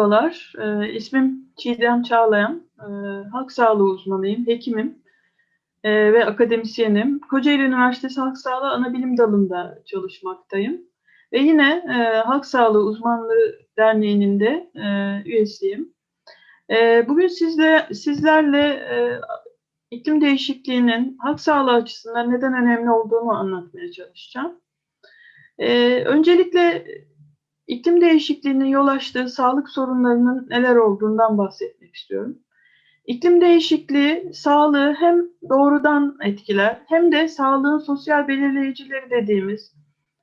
Merhabalar, e, ismim Çiğdem Çağlayan, e, halk sağlığı uzmanıyım, hekimim e, ve akademisyenim. Kocaeli Üniversitesi Halk Sağlığı Anabilim Dalı'nda çalışmaktayım. Ve yine e, Halk Sağlığı Uzmanları Derneği'nin de e, üyesiyim. E, bugün sizle sizlerle e, iklim değişikliğinin halk sağlığı açısından neden önemli olduğunu anlatmaya çalışacağım. E, öncelikle iklim değişikliğinin yol açtığı sağlık sorunlarının neler olduğundan bahsetmek istiyorum. İklim değişikliği sağlığı hem doğrudan etkiler hem de sağlığın sosyal belirleyicileri dediğimiz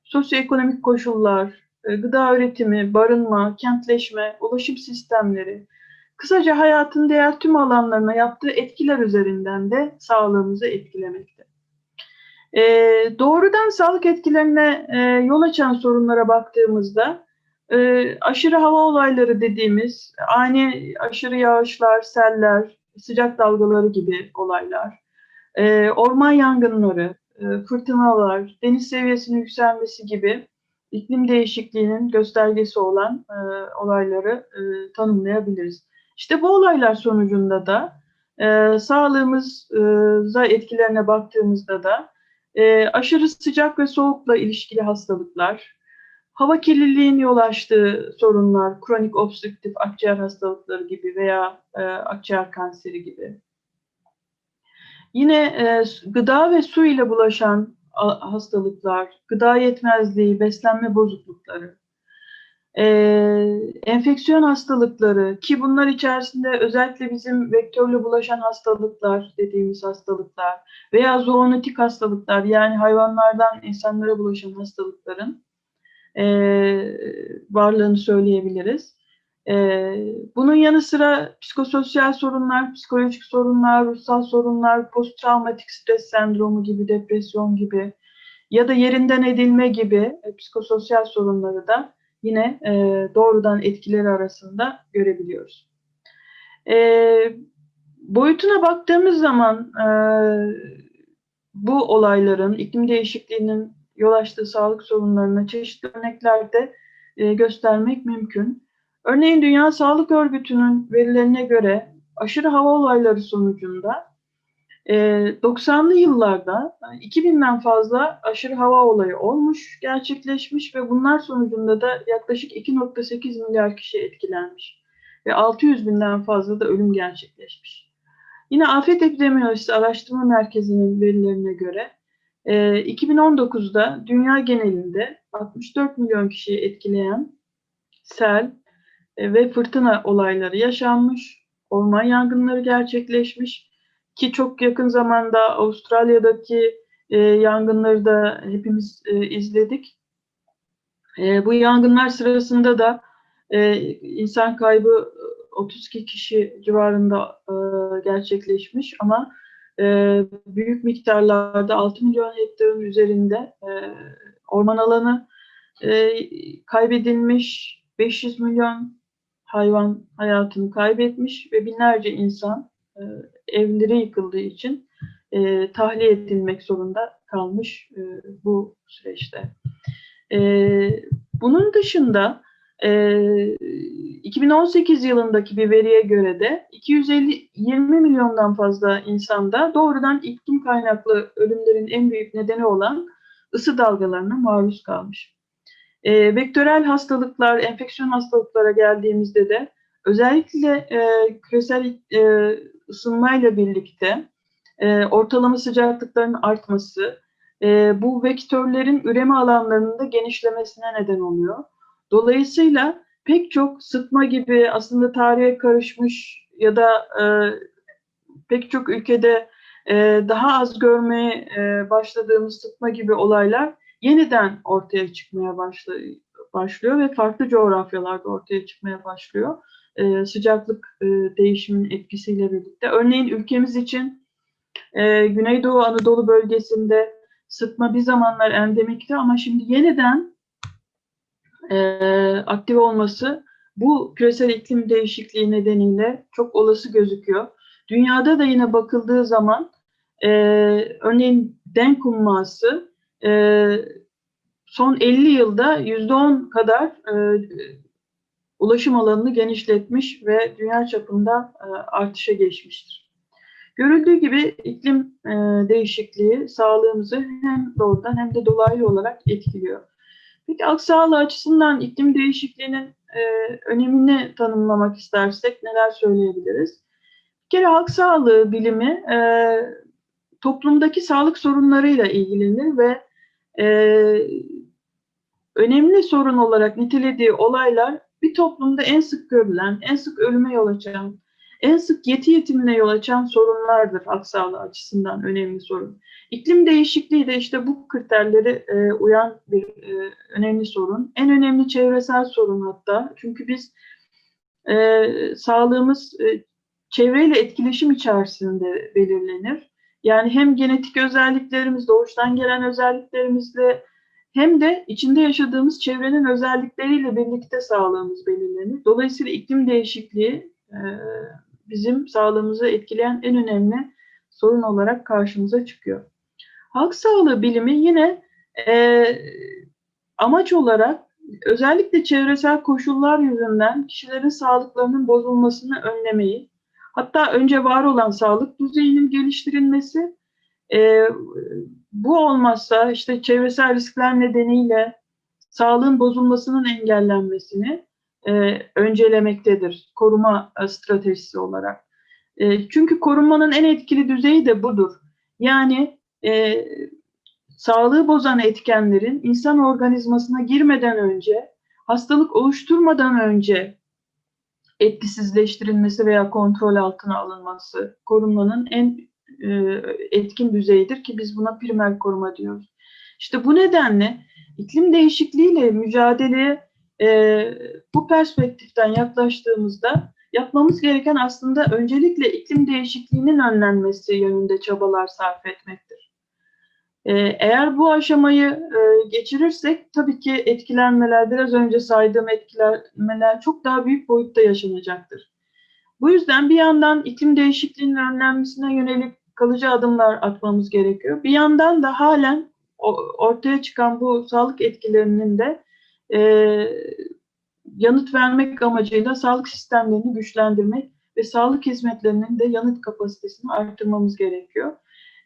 sosyoekonomik koşullar, e, gıda üretimi, barınma, kentleşme, ulaşım sistemleri, kısaca hayatın diğer tüm alanlarına yaptığı etkiler üzerinden de sağlığımızı etkilemekte. E, doğrudan sağlık etkilerine e, yol açan sorunlara baktığımızda e, aşırı hava olayları dediğimiz ani aşırı yağışlar, seller, sıcak dalgaları gibi olaylar, e, orman yangınları, e, fırtınalar, deniz seviyesinin yükselmesi gibi iklim değişikliğinin göstergesi olan e, olayları e, tanımlayabiliriz. İşte bu olaylar sonucunda da e, sağlığımıza etkilerine baktığımızda da e, aşırı sıcak ve soğukla ilişkili hastalıklar, hava kirliliğinin yol açtığı sorunlar, kronik obstrüktif akciğer hastalıkları gibi veya e, akciğer kanseri gibi. Yine e, gıda ve su ile bulaşan hastalıklar, gıda yetmezliği, beslenme bozuklukları, e, enfeksiyon hastalıkları ki bunlar içerisinde özellikle bizim vektörle bulaşan hastalıklar dediğimiz hastalıklar veya zoonotik hastalıklar yani hayvanlardan insanlara bulaşan hastalıkların e, varlığını söyleyebiliriz. E, bunun yanı sıra psikososyal sorunlar, psikolojik sorunlar, ruhsal sorunlar, posttraumatik stres sendromu gibi, depresyon gibi ya da yerinden edilme gibi e, psikososyal sorunları da yine e, doğrudan etkileri arasında görebiliyoruz. E, boyutuna baktığımız zaman e, bu olayların, iklim değişikliğinin yol açtığı sağlık sorunlarına çeşitli örneklerde e, göstermek mümkün. Örneğin Dünya Sağlık Örgütü'nün verilerine göre aşırı hava olayları sonucunda e, 90'lı yıllarda 2000'den fazla aşırı hava olayı olmuş, gerçekleşmiş ve bunlar sonucunda da yaklaşık 2.8 milyar kişi etkilenmiş ve 600 binden fazla da ölüm gerçekleşmiş. Yine Afet Epidemiyolojisi Araştırma Merkezi'nin verilerine göre 2019'da ee, dünya genelinde 64 milyon kişiyi etkileyen sel e, ve fırtına olayları yaşanmış, orman yangınları gerçekleşmiş ki çok yakın zamanda Avustralya'daki e, yangınları da hepimiz e, izledik. bu yangınlar sırasında da insan kaybı 32 kişi civarında gerçekleşmiş ama e, büyük miktarlarda 6 milyon hektarın üzerinde e, orman alanı e, kaybedilmiş, 500 milyon hayvan hayatını kaybetmiş ve binlerce insan e, evleri yıkıldığı için e, tahliye edilmek zorunda kalmış e, bu süreçte. E, bunun dışında e, 2018 yılındaki bir veriye göre de 250 20 milyondan fazla insanda doğrudan iklim kaynaklı ölümlerin en büyük nedeni olan ısı dalgalarına maruz kalmış. E, vektörel hastalıklar, enfeksiyon hastalıklara geldiğimizde de özellikle e, küresel e, ısınmayla birlikte e, ortalama sıcaklıkların artması e, bu vektörlerin üreme alanlarının genişlemesine neden oluyor. Dolayısıyla pek çok sıtma gibi aslında tarihe karışmış ya da e, pek çok ülkede e, daha az görmeye e, başladığımız sıtma gibi olaylar yeniden ortaya çıkmaya başlıyor, ve farklı coğrafyalarda ortaya çıkmaya başlıyor. E, sıcaklık e, değişiminin etkisiyle birlikte. Örneğin ülkemiz için e, Güneydoğu Anadolu bölgesinde sıtma bir zamanlar endemikti ama şimdi yeniden e, aktif olması bu küresel iklim değişikliği nedeniyle çok olası gözüküyor. Dünyada da yine bakıldığı zaman e, örneğin denk humması e, son 50 yılda %10 kadar e, ulaşım alanını genişletmiş ve dünya çapında e, artışa geçmiştir. Görüldüğü gibi iklim e, değişikliği sağlığımızı hem doğrudan hem de dolaylı olarak etkiliyor. Peki sağlığı açısından iklim değişikliğinin e, önemini tanımlamak istersek neler söyleyebiliriz? Bir kere halk sağlığı bilimi e, toplumdaki sağlık sorunlarıyla ilgilenir ve e, önemli sorun olarak nitelediği olaylar bir toplumda en sık görülen, en sık ölüme yol açan, en sık yeti yetimine yol açan sorunlardır halk açısından önemli sorun. İklim değişikliği de işte bu kriterleri e, uyan bir e, önemli sorun. En önemli çevresel sorun hatta. Çünkü biz e, sağlığımız e, çevreyle etkileşim içerisinde belirlenir. Yani hem genetik özelliklerimiz, doğuştan gelen özelliklerimizle hem de içinde yaşadığımız çevrenin özellikleriyle birlikte sağlığımız belirlenir. Dolayısıyla iklim değişikliği e, bizim sağlığımızı etkileyen en önemli sorun olarak karşımıza çıkıyor. Halk sağlığı bilimi yine e, amaç olarak özellikle çevresel koşullar yüzünden kişilerin sağlıklarının bozulmasını önlemeyi, hatta önce var olan sağlık düzeyinin geliştirilmesi, e, bu olmazsa işte çevresel riskler nedeniyle sağlığın bozulmasının engellenmesini e, öncelemektedir koruma e, stratejisi olarak. E, çünkü korunmanın en etkili düzeyi de budur. Yani e, sağlığı bozan etkenlerin insan organizmasına girmeden önce, hastalık oluşturmadan önce etkisizleştirilmesi veya kontrol altına alınması korunmanın en e, etkin düzeyidir ki biz buna primer koruma diyoruz. İşte bu nedenle iklim değişikliğiyle mücadeleye e, bu perspektiften yaklaştığımızda yapmamız gereken aslında öncelikle iklim değişikliğinin önlenmesi yönünde çabalar sarf etmektir. E, eğer bu aşamayı e, geçirirsek tabii ki etkilenmeler, biraz önce saydığım etkilenmeler çok daha büyük boyutta yaşanacaktır. Bu yüzden bir yandan iklim değişikliğinin önlenmesine yönelik kalıcı adımlar atmamız gerekiyor. Bir yandan da halen ortaya çıkan bu sağlık etkilerinin de e, yanıt vermek amacıyla sağlık sistemlerini güçlendirmek ve sağlık hizmetlerinin de yanıt kapasitesini arttırmamız gerekiyor.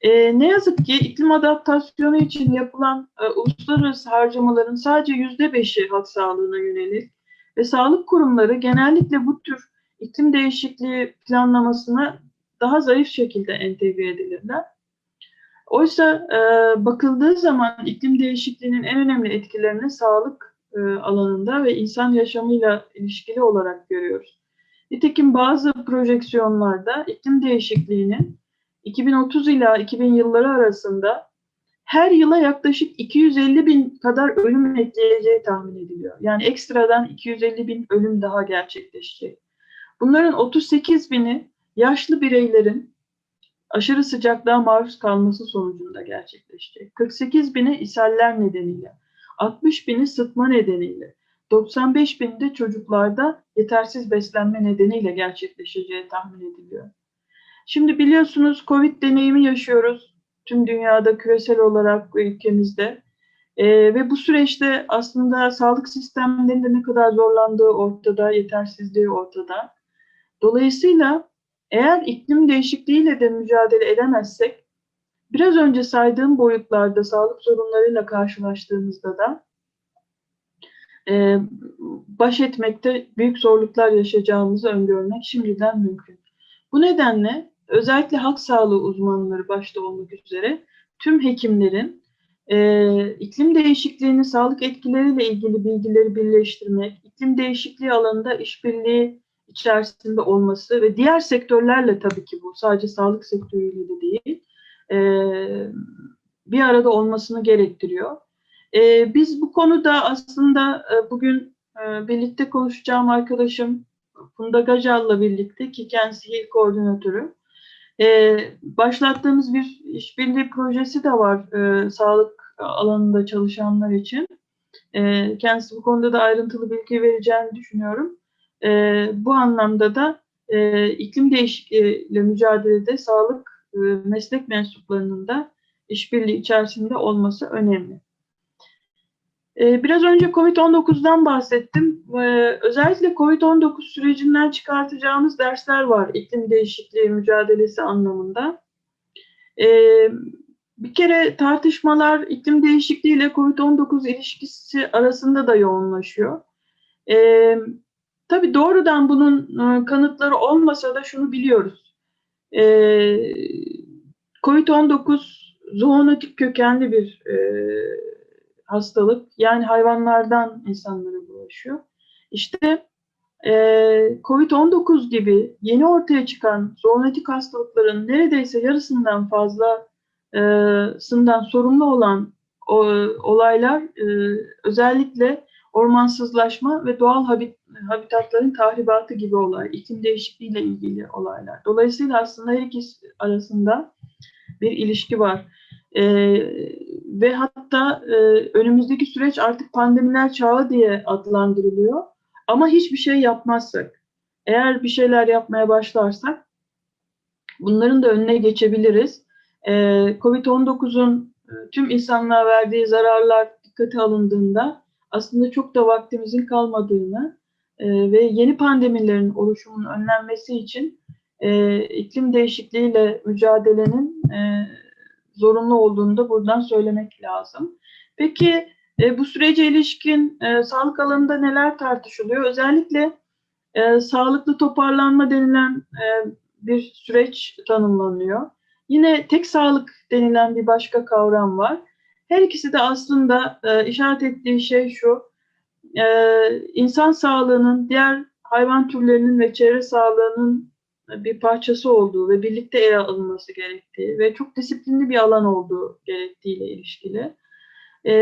E, ne yazık ki iklim adaptasyonu için yapılan e, uluslararası harcamaların sadece yüzde beşi halk sağlığına yönelik ve sağlık kurumları genellikle bu tür iklim değişikliği planlamasına daha zayıf şekilde entegre edilirler. Oysa e, bakıldığı zaman iklim değişikliğinin en önemli etkilerini sağlık e, alanında ve insan yaşamıyla ilişkili olarak görüyoruz. Nitekim bazı projeksiyonlarda iklim değişikliğinin 2030 ila 2000 yılları arasında her yıla yaklaşık 250 bin kadar ölüm ekleyeceği tahmin ediliyor. Yani ekstradan 250 bin ölüm daha gerçekleşecek. Bunların 38 bini yaşlı bireylerin aşırı sıcaklığa maruz kalması sonucunda gerçekleşecek. 48 bini ishaller nedeniyle, 60 bini sıtma nedeniyle, 95 bini de çocuklarda yetersiz beslenme nedeniyle gerçekleşeceği tahmin ediliyor. Şimdi biliyorsunuz Covid deneyimi yaşıyoruz tüm dünyada küresel olarak ülkemizde. Ee, ve bu süreçte aslında sağlık sistemlerinde ne kadar zorlandığı ortada, yetersizliği ortada. Dolayısıyla eğer iklim değişikliğiyle de mücadele edemezsek, biraz önce saydığım boyutlarda sağlık sorunlarıyla karşılaştığımızda da e, baş etmekte büyük zorluklar yaşayacağımızı öngörmek şimdiden mümkün. Bu nedenle özellikle halk sağlığı uzmanları başta olmak üzere tüm hekimlerin e, iklim değişikliğinin sağlık etkileriyle ilgili bilgileri birleştirmek, iklim değişikliği alanında işbirliği içerisinde olması ve diğer sektörlerle tabii ki bu sadece sağlık sektörüyle de değil e, bir arada olmasını gerektiriyor. E, biz bu konuda aslında e, bugün e, birlikte konuşacağım arkadaşım Funda Gacal'la birlikte ki kendisi HİL koordinatörü. E, başlattığımız bir işbirliği projesi de var e, sağlık alanında çalışanlar için. E, kendisi bu konuda da ayrıntılı bilgi vereceğini düşünüyorum. E, bu anlamda da e, iklim değişikliğiyle mücadelede sağlık e, meslek mensuplarının da işbirliği içerisinde olması önemli. Ee, Biraz önce COVID-19'dan bahsettim. Ee, Özellikle COVID-19 sürecinden çıkartacağımız dersler var iklim değişikliği mücadelesi anlamında. Bir kere tartışmalar iklim değişikliği ile COVID-19 ilişkisi arasında da yoğunlaşıyor. Tabii doğrudan bunun e, kanıtları olmasa da şunu biliyoruz. Ee, COVID-19 zoonotik kökenli bir e, hastalık. Yani hayvanlardan insanlara bulaşıyor. İşte e, COVID-19 gibi yeni ortaya çıkan zoonotik hastalıkların neredeyse yarısından fazla e, sından sorumlu olan o, olaylar e, özellikle ormansızlaşma ve doğal habit, habitatların tahribatı gibi olay, iklim değişikliğiyle ilgili olaylar. Dolayısıyla aslında her ikisi arasında bir ilişki var. E, ve hatta e, önümüzdeki süreç artık pandemiler çağı diye adlandırılıyor. Ama hiçbir şey yapmazsak, eğer bir şeyler yapmaya başlarsak bunların da önüne geçebiliriz. E, Covid-19'un e, tüm insanlığa verdiği zararlar dikkate alındığında aslında çok da vaktimizin kalmadığını e, ve yeni pandemilerin oluşumunun önlenmesi için e, iklim değişikliğiyle mücadelenin e, zorunlu olduğunu da buradan söylemek lazım. Peki e, bu sürece ilişkin e, sağlık alanında neler tartışılıyor? Özellikle e, sağlıklı toparlanma denilen e, bir süreç tanımlanıyor. Yine tek sağlık denilen bir başka kavram var. Her ikisi de aslında e, işaret ettiği şey şu, e, insan sağlığının diğer hayvan türlerinin ve çevre sağlığının bir parçası olduğu ve birlikte ele alınması gerektiği ve çok disiplinli bir alan olduğu gerektiğiyle ilişkili. E,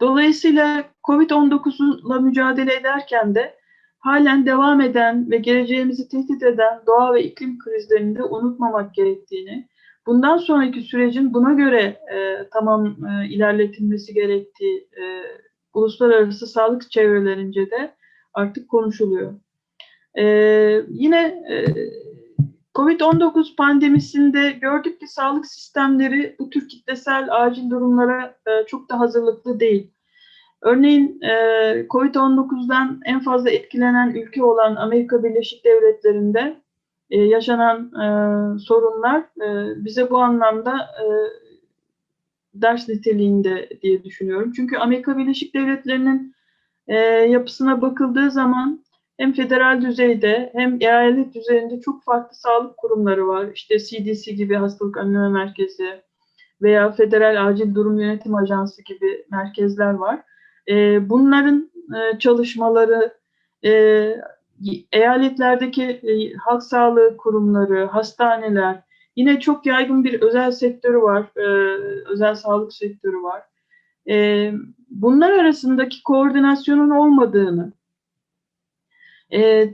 dolayısıyla COVID-19'la mücadele ederken de halen devam eden ve geleceğimizi tehdit eden doğa ve iklim krizlerini de unutmamak gerektiğini, bundan sonraki sürecin buna göre e, tamam e, ilerletilmesi gerektiği e, uluslararası sağlık çevrelerince de artık konuşuluyor. Ee, yine e, Covid-19 pandemisinde gördük ki sağlık sistemleri bu tür kitlesel acil durumlara e, çok da hazırlıklı değil. Örneğin e, Covid-19'dan en fazla etkilenen ülke olan Amerika Birleşik Devletleri'nde e, yaşanan e, sorunlar e, bize bu anlamda e, ders niteliğinde diye düşünüyorum. Çünkü Amerika Birleşik Devletleri'nin e, yapısına bakıldığı zaman hem federal düzeyde hem eyalet düzeyinde çok farklı sağlık kurumları var. İşte CDC gibi hastalık önleme merkezi veya Federal Acil Durum Yönetim Ajansı gibi merkezler var. E, bunların e, çalışmaları, e, eyaletlerdeki e, halk sağlığı kurumları, hastaneler, yine çok yaygın bir özel sektörü var, e, özel sağlık sektörü var. E, bunlar arasındaki koordinasyonun olmadığını,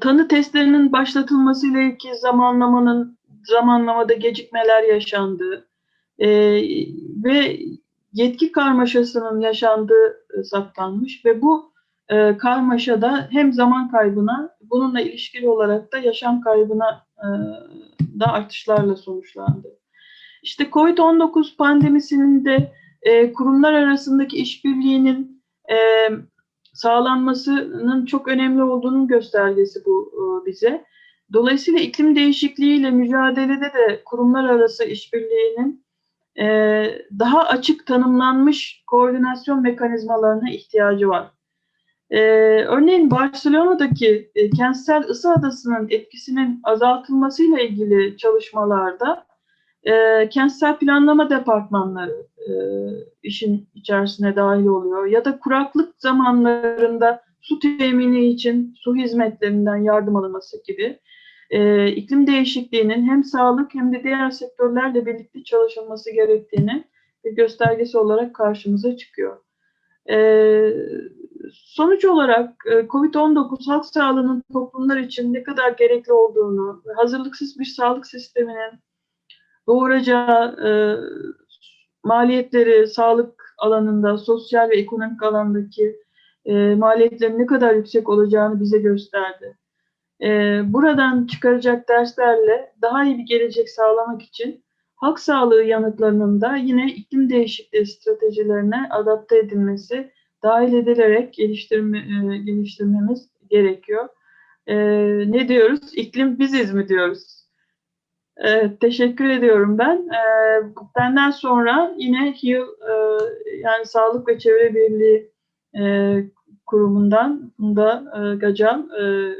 tanı testlerinin başlatılmasıyla ilgili zamanlamanın zamanlamada gecikmeler yaşandığı ve yetki karmaşasının yaşandığı saptanmış ve bu e, karmaşada hem zaman kaybına bununla ilişkili olarak da yaşam kaybına e, da artışlarla sonuçlandı. İşte COVID-19 pandemisinin de e, kurumlar arasındaki işbirliğinin e, sağlanmasının çok önemli olduğunun göstergesi bu e, bize. Dolayısıyla iklim değişikliğiyle mücadelede de kurumlar arası işbirliğinin e, daha açık tanımlanmış koordinasyon mekanizmalarına ihtiyacı var. E, örneğin Barcelona'daki kentsel ısı adasının etkisinin azaltılmasıyla ilgili çalışmalarda e, kentsel planlama departmanları e, işin içerisine dahil oluyor. Ya da kuraklık zamanlarında su temini için su hizmetlerinden yardım alınması gibi e, iklim değişikliğinin hem sağlık hem de diğer sektörlerle birlikte çalışılması gerektiğini bir göstergesi olarak karşımıza çıkıyor. E, sonuç olarak e, COVID-19 halk sağlığının toplumlar için ne kadar gerekli olduğunu, hazırlıksız bir sağlık sisteminin doğuracağı e, maliyetleri sağlık alanında, sosyal ve ekonomik alandaki e, maliyetlerin ne kadar yüksek olacağını bize gösterdi. E, buradan çıkaracak derslerle daha iyi bir gelecek sağlamak için halk sağlığı yanıtlarının da yine iklim değişikliği stratejilerine adapte edilmesi, dahil edilerek geliştirme, e, geliştirmemiz gerekiyor. E, ne diyoruz? İklim biziz mi diyoruz? Evet, teşekkür ediyorum ben. E, benden sonra yine HEAL, e, yani Sağlık ve Çevre Birliği e, kurumundan Funda e, Gacal e,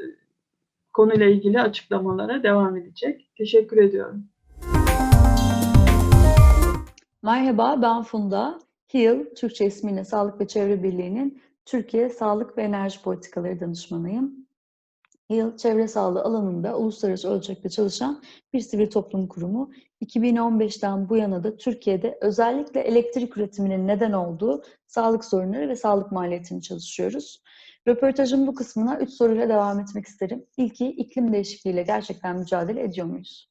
konuyla ilgili açıklamalara devam edecek. Teşekkür ediyorum. Merhaba, ben Funda. HEAL, Türkçe ismiyle Sağlık ve Çevre Birliği'nin Türkiye Sağlık ve Enerji Politikaları Danışmanıyım. HEAL, çevre sağlığı alanında uluslararası ölçekte çalışan bir sivil toplum kurumu. 2015'ten bu yana da Türkiye'de özellikle elektrik üretiminin neden olduğu sağlık sorunları ve sağlık maliyetini çalışıyoruz. Röportajın bu kısmına üç soruyla devam etmek isterim. İlki, iklim değişikliğiyle gerçekten mücadele ediyor muyuz?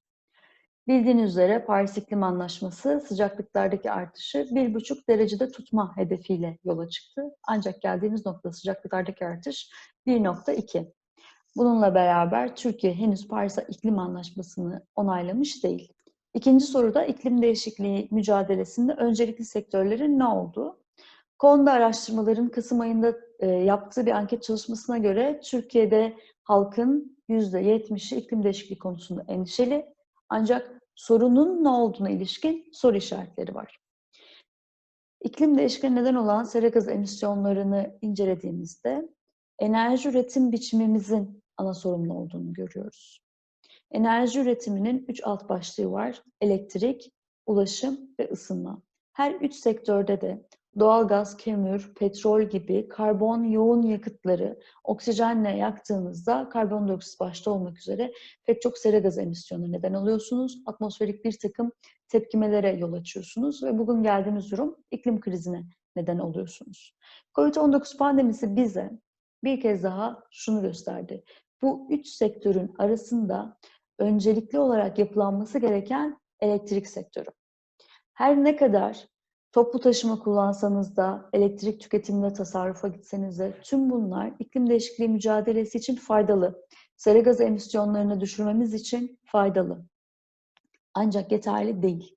Bildiğiniz üzere Paris İklim Anlaşması sıcaklıklardaki artışı 1,5 derecede tutma hedefiyle yola çıktı. Ancak geldiğimiz nokta sıcaklıklardaki artış 1,2. Bununla beraber Türkiye henüz Paris İklim Anlaşması'nı onaylamış değil. İkinci soruda iklim değişikliği mücadelesinde öncelikli sektörlerin ne olduğu. Konuda araştırmaların Kasım ayında e, yaptığı bir anket çalışmasına göre Türkiye'de halkın %70'i iklim değişikliği konusunda endişeli. Ancak sorunun ne olduğuna ilişkin soru işaretleri var. İklim değişikliği neden olan sera gazı emisyonlarını incelediğimizde enerji üretim biçimimizin ana sorumlu olduğunu görüyoruz. Enerji üretiminin üç alt başlığı var. Elektrik, ulaşım ve ısınma. Her üç sektörde de doğalgaz, kömür, petrol gibi karbon yoğun yakıtları oksijenle yaktığınızda karbondioksit başta olmak üzere pek çok sera gazı emisyonu neden oluyorsunuz. Atmosferik bir takım tepkimelere yol açıyorsunuz ve bugün geldiğimiz durum iklim krizine neden oluyorsunuz. Covid-19 pandemisi bize bir kez daha şunu gösterdi. Bu üç sektörün arasında öncelikli olarak yapılanması gereken elektrik sektörü. Her ne kadar toplu taşıma kullansanız da, elektrik tüketiminde tasarrufa gitseniz de tüm bunlar iklim değişikliği mücadelesi için faydalı. Sera gazı emisyonlarını düşürmemiz için faydalı. Ancak yeterli değil.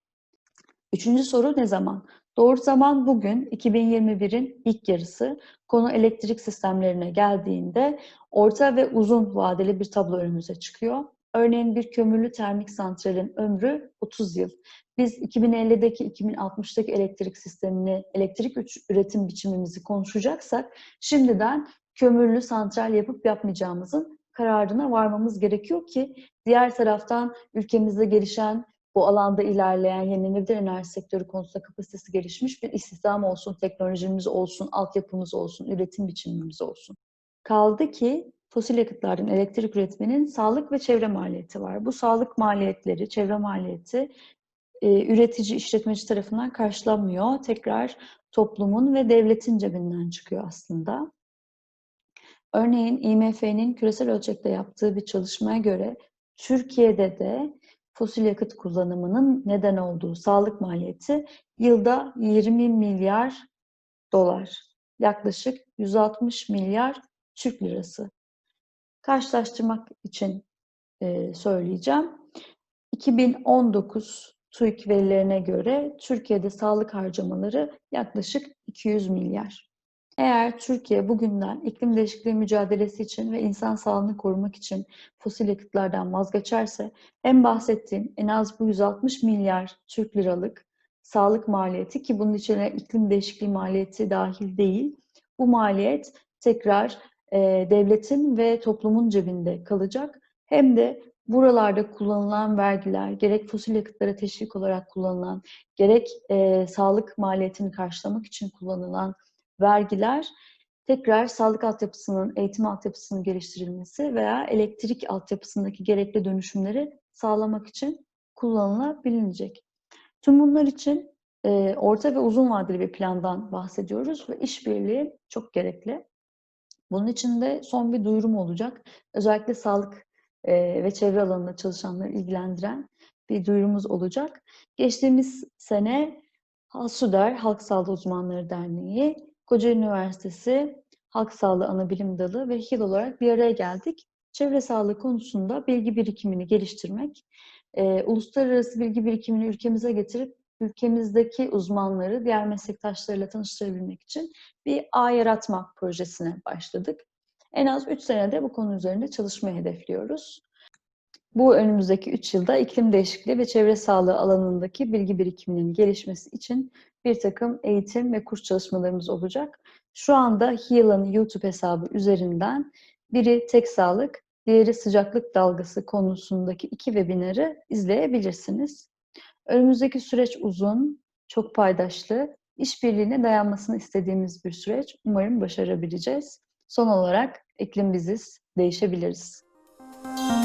Üçüncü soru ne zaman? Doğru zaman bugün 2021'in ilk yarısı konu elektrik sistemlerine geldiğinde orta ve uzun vadeli bir tablo önümüze çıkıyor. Örneğin bir kömürlü termik santralin ömrü 30 yıl. Biz 2050'deki 2060'daki elektrik sistemini, elektrik üretim biçimimizi konuşacaksak şimdiden kömürlü santral yapıp yapmayacağımızın kararına varmamız gerekiyor ki diğer taraftan ülkemizde gelişen bu alanda ilerleyen yenilenebilir enerji sektörü konusunda kapasitesi gelişmiş bir istihdam olsun, teknolojimiz olsun, altyapımız olsun, üretim biçimimiz olsun. Kaldı ki fosil yakıtlardan elektrik üretmenin sağlık ve çevre maliyeti var. Bu sağlık maliyetleri, çevre maliyeti e, üretici, işletmeci tarafından karşılanmıyor. Tekrar toplumun ve devletin cebinden çıkıyor aslında. Örneğin IMF'nin küresel ölçekte yaptığı bir çalışmaya göre Türkiye'de de fosil yakıt kullanımının neden olduğu sağlık maliyeti yılda 20 milyar dolar. Yaklaşık 160 milyar Türk lirası. Karşılaştırmak için e, söyleyeceğim. 2019 TÜİK verilerine göre Türkiye'de sağlık harcamaları yaklaşık 200 milyar. Eğer Türkiye bugünden iklim değişikliği mücadelesi için ve insan sağlığını korumak için fosil yakıtlardan vazgeçerse en bahsettiğim en az bu 160 milyar Türk liralık sağlık maliyeti ki bunun içine iklim değişikliği maliyeti dahil değil. Bu maliyet tekrar e, devletin ve toplumun cebinde kalacak. Hem de buralarda kullanılan vergiler, gerek fosil yakıtlara teşvik olarak kullanılan, gerek e, sağlık maliyetini karşılamak için kullanılan vergiler tekrar sağlık altyapısının, eğitim altyapısının geliştirilmesi veya elektrik altyapısındaki gerekli dönüşümleri sağlamak için kullanılabilinecek. Tüm bunlar için e, orta ve uzun vadeli bir plandan bahsediyoruz ve işbirliği çok gerekli. Bunun için de son bir duyurum olacak. Özellikle sağlık e, ve çevre alanında çalışanları ilgilendiren bir duyurumuz olacak. Geçtiğimiz sene HASUDER, Halk Sağlığı Uzmanları Derneği, Kocaeli Üniversitesi Halk Sağlığı Anabilim Dalı ve HİL olarak bir araya geldik çevre sağlığı konusunda bilgi birikimini geliştirmek, e, uluslararası bilgi birikimini ülkemize getirip ülkemizdeki uzmanları diğer meslektaşlarıyla tanıştırabilmek için bir ağ yaratma projesine başladık. En az 3 senede bu konu üzerinde çalışmayı hedefliyoruz. Bu önümüzdeki 3 yılda iklim değişikliği ve çevre sağlığı alanındaki bilgi birikiminin gelişmesi için bir takım eğitim ve kurs çalışmalarımız olacak. Şu anda HEAL'ın YouTube hesabı üzerinden biri tek sağlık, diğeri sıcaklık dalgası konusundaki iki webinarı izleyebilirsiniz. Önümüzdeki süreç uzun, çok paydaşlı, işbirliğine dayanmasını istediğimiz bir süreç. Umarım başarabileceğiz. Son olarak iklim biziz, değişebiliriz. Müzik